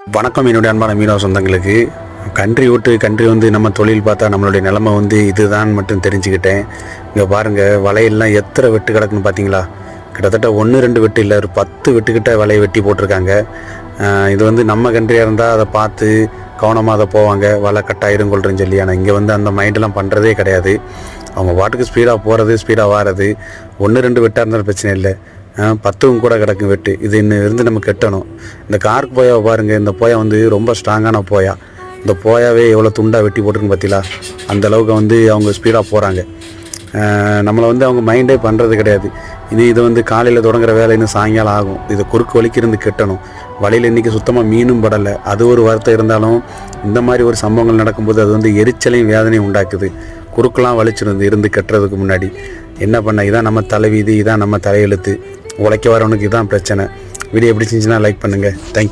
வணக்கம் என்னுடைய அன்பான மீனவ சொந்தங்களுக்கு. கன்றி விட்டு கன்றி வந்து நம்ம தொழில் பார்த்தா நம்மளுடைய நிலமை வந்து இதுதான் மட்டும் தெரிஞ்சுக்கிட்டேன். இங்கே பாருங்கள் வலையெல்லாம் எத்தனை வெட்டு கிடக்குன்னு பார்த்தீங்களா? கிட்டத்தட்ட ஒன்று ரெண்டு வெட்டு இல்லை ஒரு பத்து வெட்டுக்கிட்ட வலையை வெட்டி போட்டிருக்காங்க. இது வந்து நம்ம கன்றியாக இருந்தால் அதை பார்த்து கவனமாக அதை போவாங்க. வலை கட்டாயிரும் கொள்றேன்னு சொல்லி. ஆனால் இங்கே வந்து அந்த மைண்டெல்லாம் பண்ணுறதே கிடையாது. அவங்க பாட்டுக்கு ஸ்பீடாக போகிறது ஸ்பீடாக வாரது. ஒன்று ரெண்டு வெட்டாக இருந்தாலும் பிரச்சனை இல்லை. பத்தும் கூட கிடக்கும் வெட்டு. இது இன்னும் இருந்து நம்ம கெட்டணும். இந்த கார்க் போயாவை பாருங்கள் இந்த போயா வந்து ரொம்ப ஸ்ட்ராங்கான போயா. இந்த போயாவே எவ்வளோ துண்டாக வெட்டி போட்டுருக்குன்னு பார்த்தீங்களா அந்த அளவுக்கு வந்து அவங்க ஸ்பீடாக போகிறாங்க நம்மளை வந்து அவங்க மைண்டே பண்ணுறது கிடையாது. இனி இது வந்து காலையில் தொடங்குற வேலை இன்னும் சாயங்காலம் ஆகும். இதை குறுக்கு வலிக்கு இருந்து கெட்டணும். வலையில் இன்றைக்கி சுத்தமாக மீனும் படலை. அது ஒரு வருத்தம் இருந்தாலும் இந்த மாதிரி ஒரு சம்பவங்கள் நடக்கும்போது அது வந்து எரிச்சலையும் வேதனையும் உண்டாக்குது. குறுக்கெலாம் வலிச்சிருந்து இருந்து கட்டுறதுக்கு முன்னாடி. என்ன பண்ண? இதான் நம்ம தலைவிதி இதான் நம்ம தலையெழுத்து. உழைக்க வரவனுக்கு தான் பிரச்சனை. வீடியோ பிடிச்சிருந்துச்சுன்னா லைக் பண்ணுங்கள் தேங்க்யூ